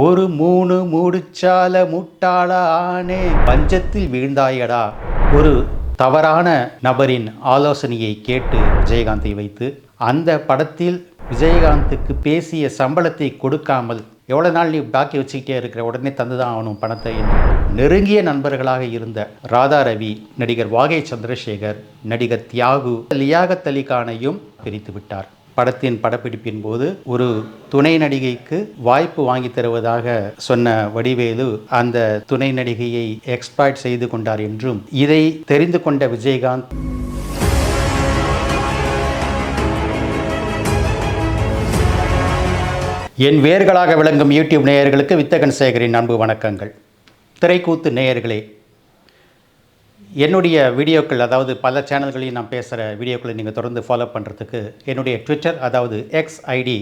ஒரு மூணு மூடுச்சால முட்டாள ஆனே பஞ்சத்தில் வீழ்ந்தாயடா. ஒரு தவறான நபரின் ஆலோசனையை கேட்டு விஜயகாந்தை வைத்து அந்த படத்தில் விஜயகாந்துக்கு பேசிய சம்பளத்தை கொடுக்காமல் எவ்வளோ நாள் நீ பாக்கி வச்சுக்கிட்டே இருக்கிற? உடனே தந்து தான் ஆகணும் பணத்தை என்று. நெருங்கிய நண்பர்களாக இருந்த ராதா ரவி நடிகர் வாகை சந்திரசேகர் நடிகர் தியாகு லியாகத் அலி கானையும் பிரித்து விட்டார். படத்தின் படப்பிடிப்பின் போது ஒரு துணை நடிகைக்கு வாய்ப்பு வாங்கி தருவதாக சொன்ன வடிவேலு அந்த துணை நடிகையை எக்ஸ்பாய்ட் செய்து கொண்டார் என்றும் இதை தெரிந்து கொண்ட விஜயகாந்த் என் வேர்களாக விளங்கும் யூடியூப் நேயர்களுக்கு வித்தகன் சேகரின் அன்பு வணக்கங்கள். திரைக்கூத்து நேயர்களே என்னுடைய வீடியோக்கள் அதாவது பல சேனல்களையும் நான் பேசுகிற வீடியோக்களை நீங்கள் தொடர்ந்து ஃபாலோ பண்ணுறதுக்கு என்னுடைய ட்விட்டர் அதாவது X ID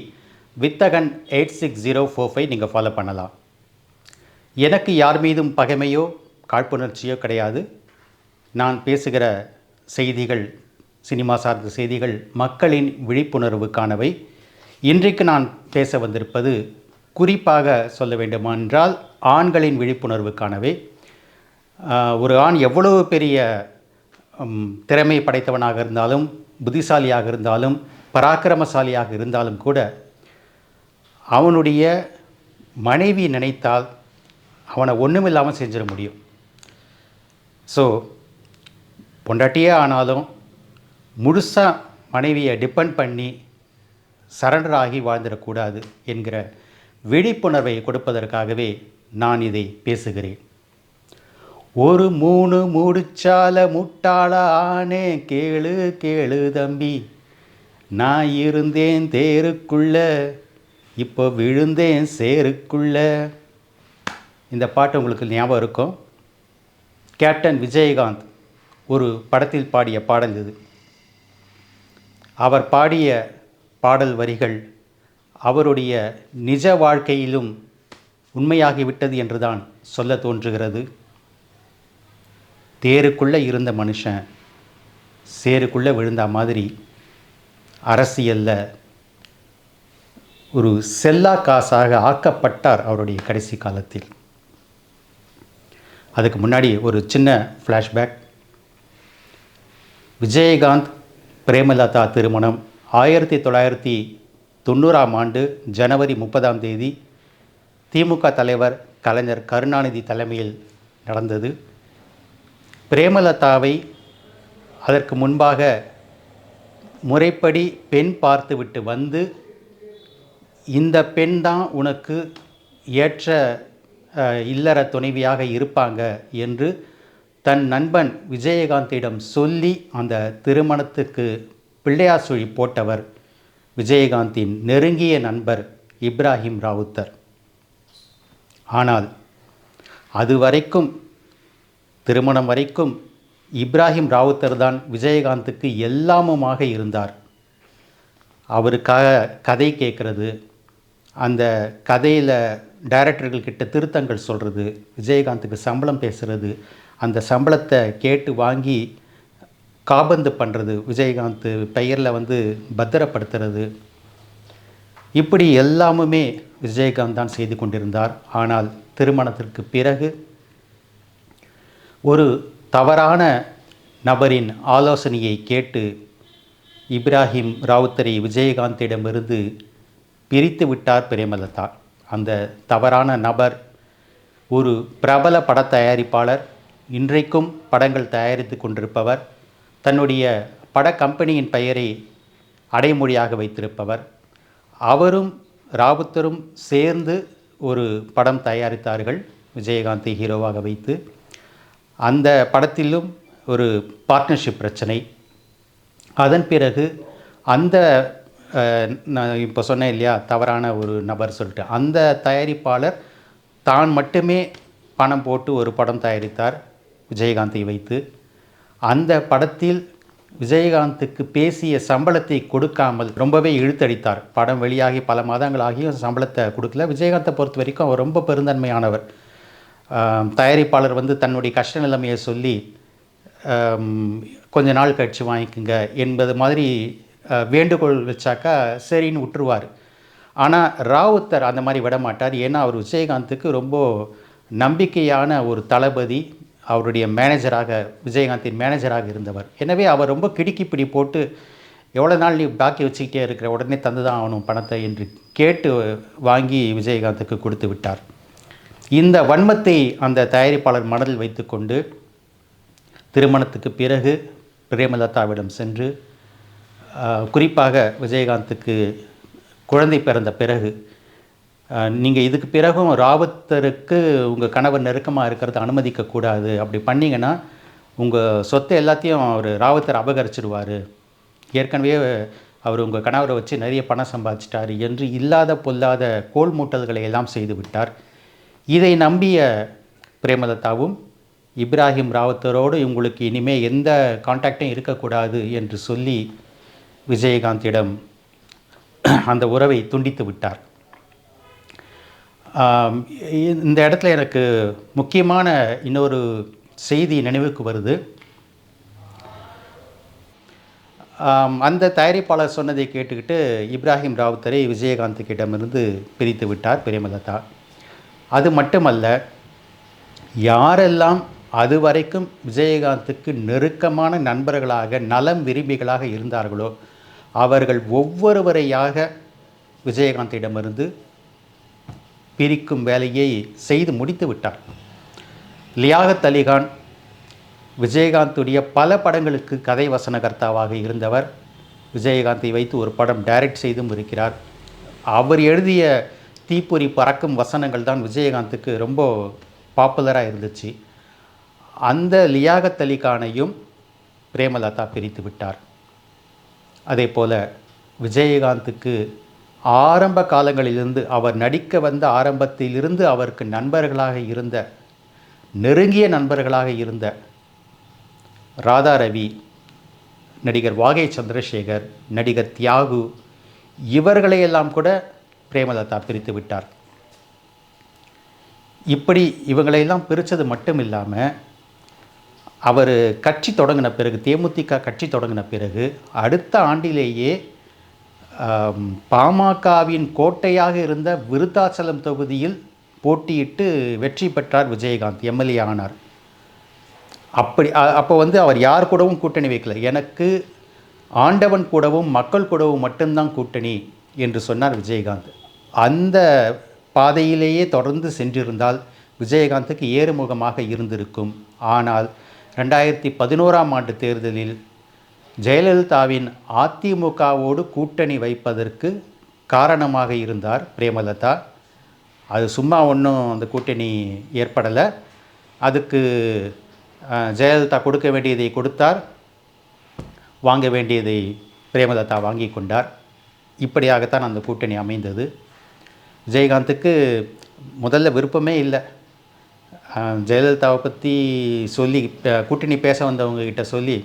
Vithagan eight six zero four five நீங்கள் ஃபாலோ பண்ணலாம். எனக்கு யார் மீதும் பகைமையோ காழ்ப்புணர்ச்சியோ கிடையாது. நான் பேசுகிற செய்திகள் சினிமா சார்ந்த செய்திகள் மக்களின் விழிப்புணர்வுக்கானவை. இன்றைக்கு நான் பேச வந்திருப்பது குறிப்பாக சொல்ல வேண்டுமென்றால் ஆண்களின் விழிப்புணர்வுக்கானவை. ஒரு ஆண் எவ்வளவு பெரிய திறமை படைத்தவனாக இருந்தாலும் புத்திசாலியாக இருந்தாலும் பராக்கிரமசாலியாக இருந்தாலும் கூட அவனுடைய மனைவி நினைத்தால் அவனை ஒன்றுமில்லாமல் செஞ்சிட முடியும். ஸோ பொண்டாட்டியே ஆனாலும் முழுசாக மனைவியை டிபெண்ட் பண்ணி சரண்டர் ஆகி வாழ்ந்துடக்கூடாது என்கிற விழிப்புணர்வை கொடுப்பதற்காகவே நான் இதை பேசுகிறேன். ஒரு மூணு மூடுச்சால முட்டாள ஆனே கேளு கேளு தம்பி. நான் இருந்தேன் தேருக்குள்ள இப்போ விழுந்தேன் சேருக்குள்ள. இந்த பாட்டு உங்களுக்கு ஞாபகம் இருக்கும். கேப்டன் விஜயகாந்த் ஒரு படத்தில் பாடிய பாடல் இது. அவர் பாடிய பாடல் வரிகள் அவருடைய நிஜ வாழ்க்கையிலும் உண்மையாகிவிட்டது என்றுதான் சொல்ல தோன்றுகிறது. தேருக்குள்ளே இருந்த மனுஷன் சேருக்குள்ளே விழுந்த மாதிரி அரசியலில் ஒரு செல்லா காசாக ஆக்கப்பட்டார் அவருடைய கடைசி காலத்தில். அதுக்கு முன்னாடி ஒரு சின்ன ஃப்ளாஷ்பேக் விஜயகாந்த் பிரேமலதா திருமணம் ஆயிரத்தி தொள்ளாயிரத்தி தொண்ணூறாம் ஆண்டு ஜனவரி முப்பதாம் தேதி திமுக தலைவர் கலைஞர் கருணாநிதி தலைமையில் நடந்தது. பிரேமலதாவை அதற்கு முன்பாக முறைப்படி பெண் பார்த்துவிட்டு வந்து இந்த பெண் தான் உனக்கு ஏற்ற இல்லற துணைவியாக இருப்பாங்க என்று தன் நண்பன் விஜயகாந்திடம் சொல்லி அந்த திருமணத்துக்கு பிள்ளையார் சுழி போட்டவர் விஜயகாந்தின் நெருங்கிய நண்பர் இப்ராஹிம் ராவுத்தர். ஆனால் அது வரைக்கும் திருமணம் வரைக்கும் இப்ராஹிம் ராவுத்தர் தான் விஜயகாந்துக்கு எல்லாமுமாக இருந்தார். அவருக்காக கதை கேட்குறது. அந்த கதையில் டைரக்டர்கள் கிட்ட திருத்தங்கள் சொல்கிறது விஜயகாந்துக்கு சம்பளம் பேசுகிறது அந்த சம்பளத்தை கேட்டு வாங்கி காபந்து பண்ணுறது விஜயகாந்த் பெயரில் வந்து பத்திரப்படுத்துறது. இப்படி எல்லாமுமே விஜயகாந்த் தான் செய்து கொண்டிருந்தார். ஆனால் திருமணத்திற்கு பிறகு ஒரு தவறான நபரின் ஆலோசனையை கேட்டு இப்ராஹிம் ராவுத்தரை விஜயகாந்திடமிருந்து பிரித்து விட்டார் பிரேமலதா. அந்த தவறான நபர் ஒரு பிரபல பட தயாரிப்பாளர் இன்றைக்கும் படங்கள் தயாரித்து கொண்டிருப்பவர் தன்னுடைய பட கம்பெனியின் பெயரை அடைமொழியாக வைத்திருப்பவர். அவரும் ராவுத்தரும் சேர்ந்து ஒரு படம் தயாரித்தார்கள் விஜயகாந்தை ஹீரோவாக வைத்து. அந்த படத்திலும் ஒரு பார்ட்னர்ஷிப் பிரச்சனை. அதன் பிறகு அந்த நான் இப்போ சொன்னேன் இல்லையா தவறான ஒரு நபர் சொல்லிட்டு அந்த தயாரிப்பாளர் தான் மட்டுமே பணம் போட்டு ஒரு படம் தயாரித்தார் விஜயகாந்தை வைத்து. அந்த படத்தில் விஜயகாந்துக்கு பேசிய சம்பளத்தை கொடுக்காமல் ரொம்பவே இழுத்தடித்தார். படம் வெளியாகி பல மாதங்கள் ஆகியும் சம்பளத்தை கொடுக்கல. விஜயகாந்தை பொறுத்த வரைக்கும் அவர் ரொம்ப பெருந்தன்மையானவர். தயாரிப்பாளர் வந்து தன்னுடைய கஷ்ட நிலைமையை சொல்லி கொஞ்ச நாள் கழித்து வாங்கிக்கோங்க என்பது மாதிரி வேண்டுகோள் வச்சாக்கா சரின்னு விட்டுருவார் ஆனால் ராவுத்தர் அந்த மாதிரி விட மாட்டார். ஏன்னா அவர் விஜயகாந்துக்கு ரொம்ப நம்பிக்கையான ஒரு தளபதி அவருடைய மேனேஜராக விஜயகாந்தின் மேனேஜராக இருந்தவர். எனவே அவர் ரொம்ப கிடுக்கிப்பிடி போட்டு எவ்வளோ நாள் நீ பாக்கி வச்சுக்கிட்டே இருக்கிற? உடனே தந்து தான் ஆகணும் பணத்தை என்று கேட்டு வாங்கி விஜயகாந்துக்கு கொடுத்து விட்டார். இந்த வன்மத்தை அந்த தயாரிப்பாளர் மனதில் வைத்துக்கொண்டு திருமணத்துக்கு பிறகு பிரேமலதாவிடம் சென்று குறிப்பாக விஜயகாந்துக்கு குழந்தை பிறந்த பிறகு நீங்கள் இதுக்கு பிறகும் ராவத்தருக்கு உங்கள் கணவர் நெருக்கமாக இருக்கிறத அனுமதிக்கக்கூடாது அப்படி பண்ணிங்கன்னா உங்கள் சொத்தை எல்லாத்தையும் அவர் ராவத்தர் அபகரிச்சிடுவார் ஏற்கனவே அவர் உங்கள் கணவரை வச்சு நிறைய பணம் சம்பாதிச்சிட்டார் என்று இல்லாத பொல்லாத கோல் மூட்டல்களை எல்லாம் செய்து விட்டார். இதை நம்பிய பிரேமலதாவும் இப்ராஹிம் ராவத்தரோடு இவங்களுக்கு இனிமேல் எந்த காண்டாக்டும் இருக்கக்கூடாது என்று சொல்லி விஜயகாந்திடம் அந்த உறவை துண்டித்து விட்டார். இந்த இடத்துல எனக்கு முக்கியமான இன்னொரு செய்தி நினைவுக்கு வருது. அந்த தயாரிப்பாளர் சொன்னதை கேட்டுக்கிட்டு இப்ராஹிம் ராவுத்தரை விஜயகாந்திக்கிடமிருந்து பிரித்து விட்டார் பிரேமலதா. அது மட்டுமல்ல யாரெல்லாம் அதுவரைக்கும் விஜயகாந்துக்கு நெருக்கமான நண்பர்களாக நலம் விரும்பிகளாக இருந்தார்களோ அவர்கள் ஒவ்வொருவரையாக விஜயகாந்திடமிருந்து பிரிக்கும் வேலையை செய்து முடித்து விட்டார். லியாகத் அலிகான் விஜயகாந்துடைய பல படங்களுக்கு கதை வசனகர்த்தாவாக இருந்தவர். விஜயகாந்தை வைத்து ஒரு படம் டைரக்ட் செய்தும் இருக்கிறார். அவர் எழுதிய தீப்பொறி பறக்கும் வசனங்கள் தான் விஜயகாந்துக்கு ரொம்ப பாப்புலராக இருந்துச்சு. அந்த லியாகத் அலிகானையும் பிரேமலதா பிரித்து விட்டார். அதே போல் விஜயகாந்துக்கு ஆரம்ப காலங்களிலிருந்து அவர் நடிக்க வந்த ஆரம்பத்திலிருந்து அவருக்கு நண்பர்களாக இருந்த நெருங்கிய நண்பர்களாக இருந்த ராதா ரவி நடிகர் வாகை சந்திரசேகர் நடிகர் தியாகு இவர்களையெல்லாம் கூட பிரேமலதா பிரித்து விட்டார். இப்படி இவங்களையெல்லாம் பிரித்தது மட்டும் இல்லாமல் அவர் கட்சி தொடங்கின பிறகு தேமுதிக கட்சி தொடங்கின பிறகு அடுத்த ஆண்டிலேயே பாமகவின் கோட்டையாக இருந்த விருத்தாச்சலம் தொகுதியில் போட்டியிட்டு வெற்றி பெற்றார் விஜயகாந்த் எம்எல்ஏ ஆனார். அப்படி அப்போ வந்து அவர் யார் கூடவும் கூட்டணி வைக்கல. எனக்கு ஆண்டவன் கூடவும் மக்கள் கூடவும் மட்டும்தான் கூட்டணி. என்று சொன்னார் விஜயகாந்த். அந்த பாதையிலேயே தொடர்ந்து சென்றிருந்தால் விஜயகாந்துக்கு ஏறுமுகமாக இருந்திருக்கும். ஆனால் ரெண்டாயிரத்தி பதினோராம் ஆண்டு தேர்தலில் ஜெயலலிதாவின் அதிமுகவோடு கூட்டணி வைப்பதற்கு காரணமாக இருந்தார் பிரேமலதா. அது சும்மா ஒன்றும் அந்த கூட்டணி ஏற்படலை. அதுக்கு ஜெயலலிதா கொடுக்க வேண்டியதை கொடுத்தார். வாங்க வேண்டியதை பிரேமலதா வாங்கி கொண்டார். இப்படியாகத்தான் அந்த கூட்டணி அமைந்தது. விஜயகாந்துக்கு முதல்ல விருப்பமே இல்லை. ஜெயலலிதாவை பற்றி சொல்லி கூட்டணி பேச வந்தவங்கக்கிட்ட சொல்லி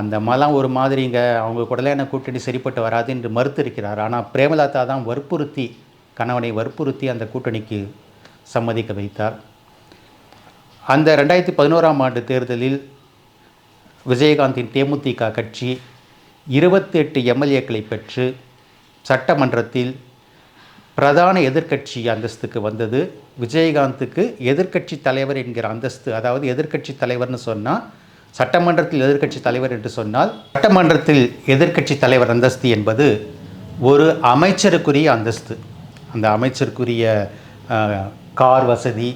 அந்த அம்மாலாம் ஒரு மாதிரிங்க அவங்க கூடலாம் கூட்டணி சரிப்பட்டு வராது என்று மறுத்திருக்கிறார். ஆனால் பிரேமலதா தான் வற்புறுத்தி கணவனை வற்புறுத்தி அந்த கூட்டணிக்கு சம்மதிக்க வைத்தார். அந்த ரெண்டாயிரத்தி பதினோராம் ஆண்டு தேர்தலில் விஜயகாந்தின் தேமுதிக கட்சி இருபத்தெட்டு எம்எல்ஏக்களை பெற்று சட்டமன்றத்தில் பிரதான எதிர்க்கட்சி அந்தஸ்துக்கு வந்தது. விஜயகாந்துக்கு எதிர்க்கட்சி தலைவர் என்கிற அந்தஸ்து அதாவது எதிர்க்கட்சி தலைவர்னு சொன்னால் சட்டமன்றத்தில் எதிர்க்கட்சி தலைவர் என்று சொன்னால் சட்டமன்றத்தில் எதிர்க்கட்சி தலைவர் அந்தஸ்து என்பது ஒரு அமைச்சருக்குரிய அந்தஸ்து. அந்த அமைச்சருக்குரிய கார் வசதி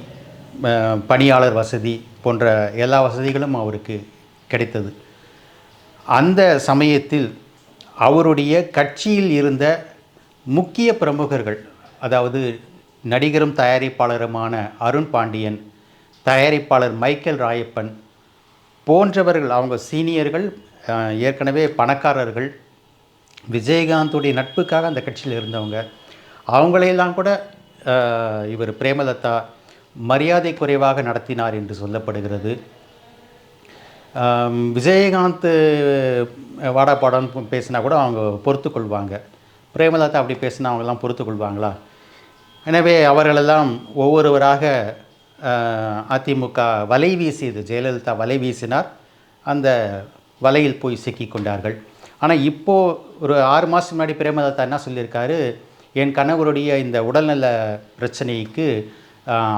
பணியாளர் வசதி போன்ற எல்லா வசதிகளும் அவருக்கு கிடைத்தது. அந்த சமயத்தில் அவருடைய கட்சியில் இருந்த முக்கிய பிரமுகர்கள் அதாவது நடிகரும் தயாரிப்பாளருமான அருண் பாண்டியன் தயாரிப்பாளர் மைக்கேல் ராயப்பன் போன்றவர்கள் அவங்க சீனியர்கள் ஏற்கனவே பணக்காரர்கள் விஜயகாந்துடைய நட்புக்காக அந்த கட்சியில் இருந்தவங்க. அவங்களையெல்லாம் கூட இவர் பிரேமலதா மரியாதை குறைவாக நடத்தினார் என்று சொல்லப்படுகிறது. விஜயகாந்த் வாடா பாடான்னு பேசினா கூட அவங்க பொறுத்து கொள்வாங்க பிரேமலதா அப்படி பேசினா அவங்கெல்லாம் பொறுத்து கொள்வாங்களா எனவே அவர்களெல்லாம் ஒவ்வொருவராக அதிமுக வலை வீசியது ஜெயலலிதா வலை வீசினார். அந்த வலையில் போய் சிக்கி கொண்டார்கள். ஆனால் இப்போது ஒரு ஆறு மாதம் முன்னாடி பிரேமலதா என்ன சொல்லியிருக்காரு? என் கணவருடைய இந்த உடல்நல பிரச்சனைக்கு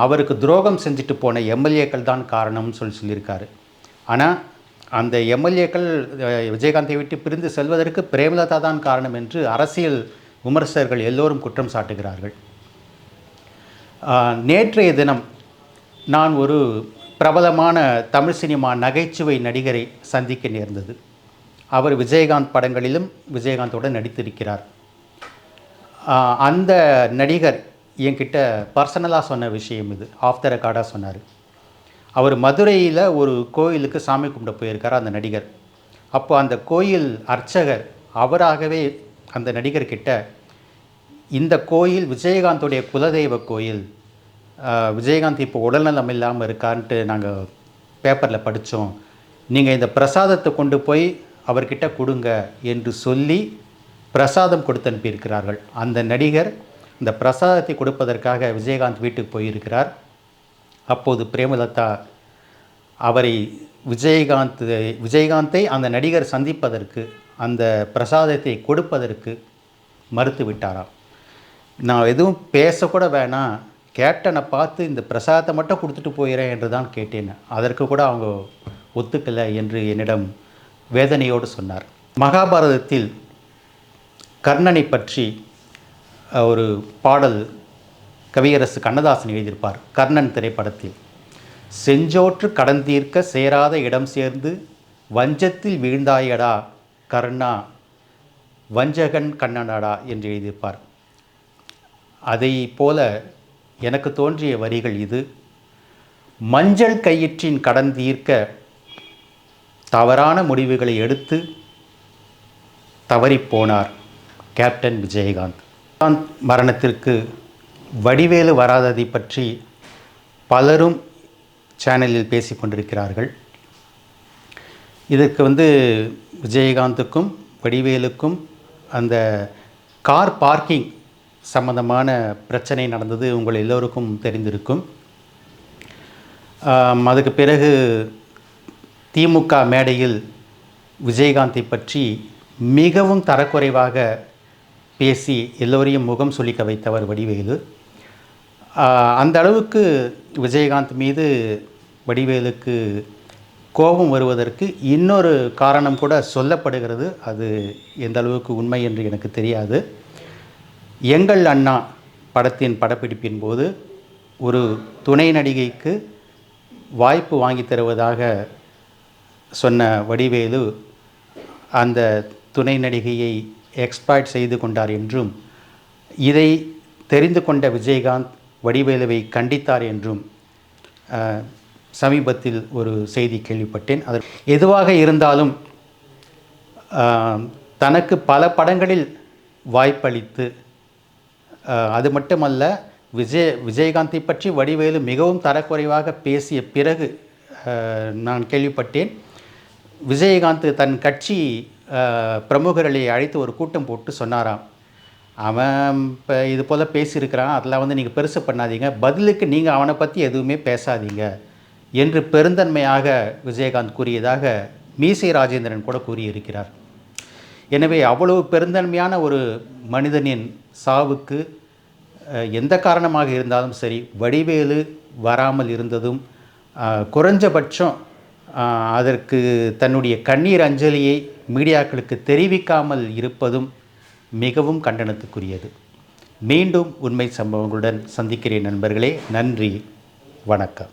அவருக்கு துரோகம் செஞ்சுட்டு போன எம்எல்ஏக்கள் தான் காரணம்னு சொல்லி சொல்லியிருக்காரு. ஆனால் அந்த எம்எல்ஏக்கள் விஜயகாந்தை விட்டு பிரிந்து செல்வதற்கு பிரேமலதா தான் காரணம் என்று அரசியல் விமர்சகர்கள் எல்லோரும் குற்றம் சாட்டுகிறார்கள். நேற்றைய தினம் நான் ஒரு பிரபலமான தமிழ் சினிமா நகைச்சுவை நடிகரை சந்திக்க நேர்ந்தது. அவர் விஜயகாந்த் படங்களிலும் விஜயகாந்தோடு நடித்திருக்கிறார். அந்த நடிகர் என்கிட்ட பர்சனலாக சொன்ன விஷயம் இது. ஆஃப் த ரெக்கார்டாக சொன்னார். அவர் மதுரையில் ஒரு கோயிலுக்கு சாமி கும்பிட போயிருக்கார் அந்த நடிகர். அப்போ அந்த கோயில் அர்ச்சகர் அவராகவே அந்த நடிகர்கிட்ட இந்த கோயில் விஜயகாந்தோடைய குலதெய்வ கோயில் விஜயகாந்த் இப்போ உடல்நலம் இல்லாமல் இருக்கான்ட்டு நாங்கள் பேப்பரில் படித்தோம் நீங்கள் இந்த பிரசாதத்தை கொண்டு போய் அவர்கிட்ட கொடுங்க என்று சொல்லி பிரசாதம் கொடுத்து அனுப்பியிருக்கிறார்கள். அந்த நடிகர் இந்த பிரசாதத்தை கொடுப்பதற்காக விஜயகாந்த் வீட்டுக்கு போயிருக்கிறார். அப்போது பிரேமலதா அவரை விஜயகாந்த் விஜயகாந்தை அந்த நடிகர் சந்திப்பதற்கு அந்த பிரசாதத்தை கொடுப்பதற்கு மறுத்து விட்டாராம் நான் எதுவும் பேசக்கூட வேணாம். கேப்டனை பார்த்து இந்த பிரசாதத்தை மட்டும் கொடுத்துட்டு போயிறேன் என்று தான் கேட்டேன். அதற்கு கூட அவங்க ஒத்துக்கலை என்று என்னிடம் வேதனையோடு சொன்னார். மகாபாரதத்தில் கர்ணனை பற்றி ஒரு பாடல் கவியரசு கண்ணதாசன் எழுதியிருப்பார் கர்ணன் திரைப்படத்தில். செஞ்சோற்று கடந்தீர்க்க சேராத இடம் சேர்ந்து வஞ்சத்தில் வீழ்ந்தாயடா கர்ணா வஞ்சகன் கண்ணனடா என்று எழுதியிருப்பார். அதை போல எனக்கு தோன்றிய வரிகள் இது. மஞ்சள் கயிற்றின் கடன் தீர்க்க தவறான முடிவுகளை எடுத்து தவறிப்போனார் கேப்டன் விஜயகாந்த். விஜயகாந்த் மரணத்திற்கு வடிவேலு வராததை பற்றி பலரும் சேனலில் பேசி கொண்டிருக்கிறார்கள் இதற்கு வந்து விஜயகாந்துக்கும் வடிவேலுக்கும் அந்த கார் பார்க்கிங் சம்பந்தமான பிரச்சனை நடந்தது உங்கள் எல்லோருக்கும் தெரிந்திருக்கும். அதுக்கு பிறகு திமுக மேடையில் விஜயகாந்தை பற்றி மிகவும் தரக்குறைவாக பேசி எல்லோரையும் முகம் சுளிக்க வைத்தவர் வடிவேலு. அந்த அளவுக்கு விஜயகாந்த் மீது வடிவேலுக்கு கோபம் வருவதற்கு இன்னொரு காரணம் கூட சொல்லப்படுகிறது. அது எந்த அளவுக்கு உண்மை என்று எனக்கு தெரியாது. எங்கள் அண்ணா படத்தின் படப்பிடிப்பின் போது ஒரு துணை நடிகைக்கு வாய்ப்பு வாங்கி தருவதாக சொன்ன வடிவேலு அந்த துணை நடிகையை எக்ஸ்பாய்ட் செய்து கொண்டார் என்றும் இதை தெரிந்து கொண்ட விஜயகாந்த் வடிவேலுவை கண்டித்தார் என்றும் சமீபத்தில் ஒரு செய்தி கேள்விப்பட்டேன். அது எதுவாக இருந்தாலும் தனக்கு பல படங்களில் வாய்ப்பளித்து அது மட்டுமல்ல விஜய விஜயகாந்தை பற்றி வடிவேலு மிகவும் தரக்குறைவாக பேசிய பிறகு நான் கேள்விப்பட்டேன். விஜயகாந்த் தன் கட்சி பிரமுகர்களை அழைத்து ஒரு கூட்டம் போட்டு சொன்னாராம். அவன் இப்போ இது போல் பேசியிருக்கிறான். அதெல்லாம் வந்து நீங்கள் பெருசு பண்ணாதீங்க. பதிலுக்கு நீங்கள் அவனை பற்றி எதுவுமே பேசாதீங்க என்று பெருந்தன்மையாக விஜயகாந்த் கூறியதாக மீசை ராஜேந்திரன் கூட கூறியிருக்கிறார். எனவே அவ்வளவு பெருந்தன்மையான ஒரு மனிதனின் சாவுக்கு எந்த காரணமாக இருந்தாலும் சரி வடிவேலு வராமல் இருந்ததும் குறைஞ்சபட்சம் அதற்கு தன்னுடைய கண்ணீர் அஞ்சலியை மீடியாக்களுக்கு தெரிவிக்காமல் இருப்பதும் மிகவும் கண்டனத்துக்குரியது. மீண்டும் உண்மை சம்பவங்களுடன் சந்திக்கிறேன் நண்பர்களே. நன்றி. வணக்கம்.